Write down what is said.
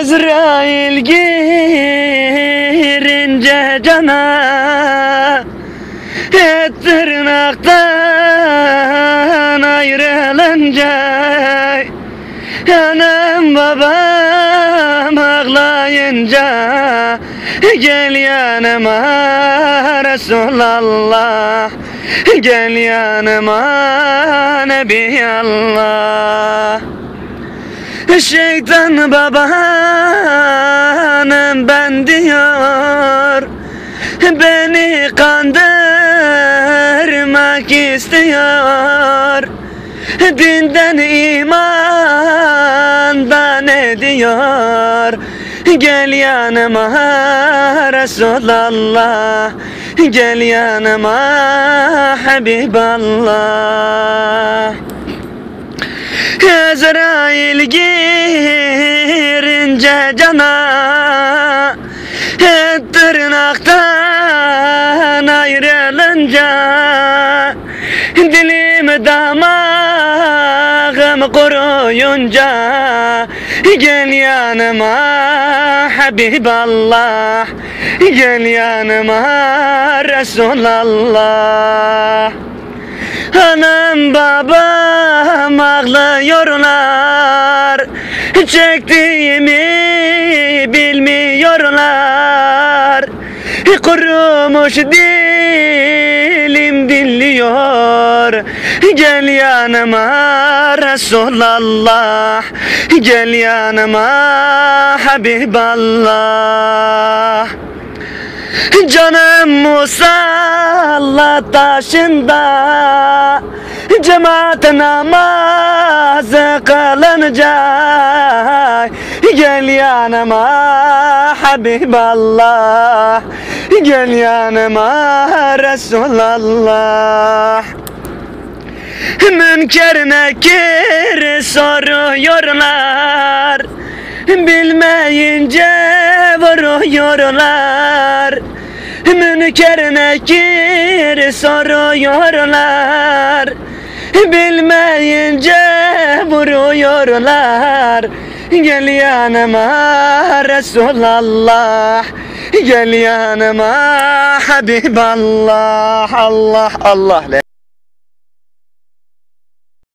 Ezrail girince cana Et tırnaktan ayrılınca Anam babam ağlayınca Gel yanıma Resulallah Gel yanıma Nebiyallah Şeytan babanım ben diyor. Beni kandırmak istiyor. Dinden imandan ediyor Gel yanıma Resulallah. Gel yanıma Habiballah girince cana Tırnaktan ayrılınca Dilim damağım kuruyunca Gel yanıma Habiballah Gel yanıma Resulallah. Anam babam ağlıyorlar Çektiğimi Kurumuş dilim dinliyor. Gel yanıma Resulallah. Gel yanıma Habiballah. Canım musalla taşında. Cemaat namazı kılınca. Gel yanıma Habiballah Gel yanıma Resulallah. Münker nekir soruyorlar. Bilmeyince vuruyorlar. Münker nekir soruyorlar. Bilmeyince vuruyorlar. Gel yanıma Resulallah Gel yanıma Habiballah Allah Allah